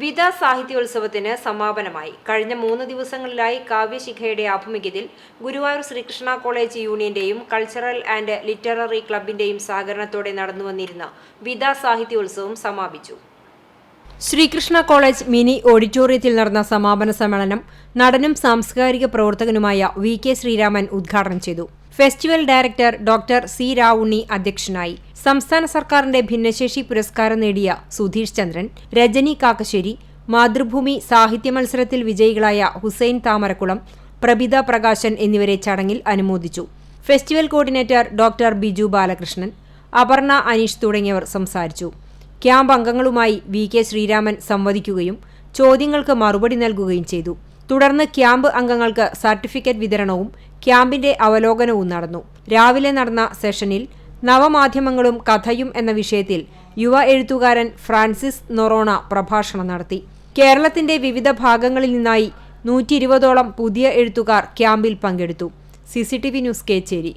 വിത സാഹിത്യോത്സവത്തിന് സമാപനമായി. കഴിഞ്ഞ മൂന്ന് ദിവസങ്ങളിലായി കാവ്യശിഖയുടെ ആഭിമുഖ്യത്തിൽ ഗുരുവായൂർ ശ്രീകൃഷ്ണ കോളേജ് യൂണിയന്റെയും കൾച്ചറൽ ആൻഡ് ലിറ്റററി ക്ലബിന്റെയും സഹകരണത്തോടെ നടന്നുവന്നിരുന്ന വിത സാഹിത്യോത്സവം സമാപിച്ചു. ശ്രീകൃഷ്ണ കോളേജ് മിനി ഓഡിറ്റോറിയത്തിൽ നടന്ന സമാപന സമ്മേളനം നടനും സാംസ്കാരിക പ്രവർത്തകനുമായ വി കെ ശ്രീരാമൻ ഉദ്ഘാടനം ചെയ്തു. Festival director doctor C Ravunni അധ്യക്ഷനായി. സംസ്ഥാന സർക്കാരിന്റെ ഭിന്നശേഷി പുരസ്കാരം നേടിയ സുധീഷ് ചന്ദ്രൻ രജനി കാക്കശ്ശേരി മാതൃഭൂമി സാഹിത്യ മത്സരത്തിൽ വിജയികളായ ഹുസൈൻ താമരക്കുളം പ്രഭിത പ്രകാശൻ എന്നിവരെ ചടങ്ങിൽ അനുമോദിച്ചു. Festival coordinator doctor Biju Balakrishnan Aparna Aneesh തുടങ്ങിയവർ സംസാരിച്ചു. ക്യാമ്പ് അംഗങ്ങളുമായി വി കെ ശ്രീരാമൻ സംവദിക്കുകയും ചോദ്യങ്ങൾക്ക് മറുപടി നൽകുകയും ചെയ്തു. തുടർന്ന് ക്യാമ്പ് അംഗങ്ങൾക്ക് സർട്ടിഫിക്കറ്റ് വിതരണവും ക്യാമ്പിന്റെ അവലോകനവും നടന്നു. രാവിലെ നടന്ന സെഷനിൽ നവമാധ്യമങ്ങളും കഥയും എന്ന വിഷയത്തിൽ യുവ എഴുത്തുകാരൻ ഫ്രാൻസിസ് നൊറോണ പ്രഭാഷണം നടത്തി. കേരളത്തിന്റെ വിവിധ ഭാഗങ്ങളിൽ നിന്നായി നൂറ്റി ഇരുപതോളം പുതിയ എഴുത്തുകാർ ക്യാമ്പിൽ പങ്കെടുത്തു. C C T V news Kechery.